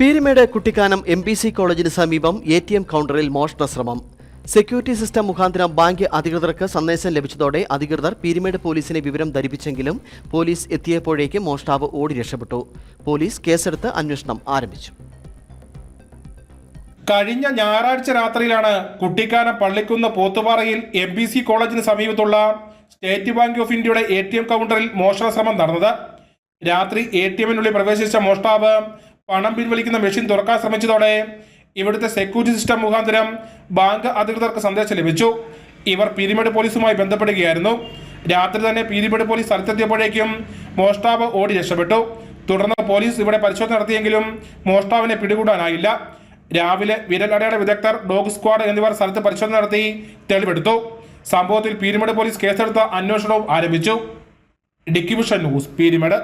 Peermade Kuttikkanam M B C കോളേജിന് സമീപം A T M കൗണ്ടറിൽ മോഷണ ശ്രമം. സെക്യൂരിറ്റി സിസ്റ്റം മുഖാന്തരം ബാങ്ക് അധികൃതർക്ക് സന്ദേശം ലഭിച്ചതോടെ അധികൃതർ പീരിമേട് പോലീസിനെ വിവരം ധരിപ്പിച്ചെങ്കിലും പോലീസ് എത്തിയപ്പോഴേക്ക് മോഷ്ടാവ് ഓടി രക്ഷപ്പെട്ടു. പോലീസ് കേസെടുത്ത് അന്വേഷണം ആരംഭിച്ചു. കഴിഞ്ഞ ഞായറാഴ്ച രാത്രിയിലാണ് കുട്ടിക്കാനം പള്ളിക്കുന്ന് പോത്തുപാറയിൽ എം ബി സി കോളേജിന് സമീപത്തുള്ള സ്റ്റേറ്റ് ബാങ്ക് ഓഫ് ഇന്ത്യയുടെ എ ടി എം കൗണ്ടറിൽ മോഷണ ശ്രമം നടന്നത്. രാത്രി എ ടി എമ്മിനുള്ളിൽ പ്രവേശിച്ച മോഷ്ടാവ് പണം പിൻവലിക്കുന്ന മെഷീൻ തുറക്കാൻ ശ്രമിച്ചതോടെ ഇവിടുത്തെ സെക്യൂരിറ്റി സിസ്റ്റം മുഖാന്തരം ബാങ്ക് അധികൃതർക്ക് സന്ദേശം ലഭിച്ചു. ഇവർ പീരിമേട് പോലീസുമായി ബന്ധപ്പെടുകയായിരുന്നു. രാത്രി തന്നെ പീരിമേട് പോലീസ് സ്ഥലത്തെത്തിയപ്പോഴേക്കും മോഷ്ടാവ് ഓടി രക്ഷപ്പെട്ടു. തുടർന്ന് പോലീസ് ഇവിടെ പരിശോധന നടത്തിയെങ്കിലും മോഷ്ടാവിനെ പിടികൂടാനായില്ല. രാവിലെ വിരലടയാള വിദഗ്ധർ ഡോഗ് സ്ക്വാഡ് എന്നിവർ സ്ഥലത്ത് പരിശോധന നടത്തി തെളിവെടുത്തു. സംഭവത്തിൽ പീരിമേട് പോലീസ് കേസെടുത്ത അന്വേഷണവും ആരംഭിച്ചു. ഡിക്കിവിഷൻ ന്യൂസ് പീരിമേട്.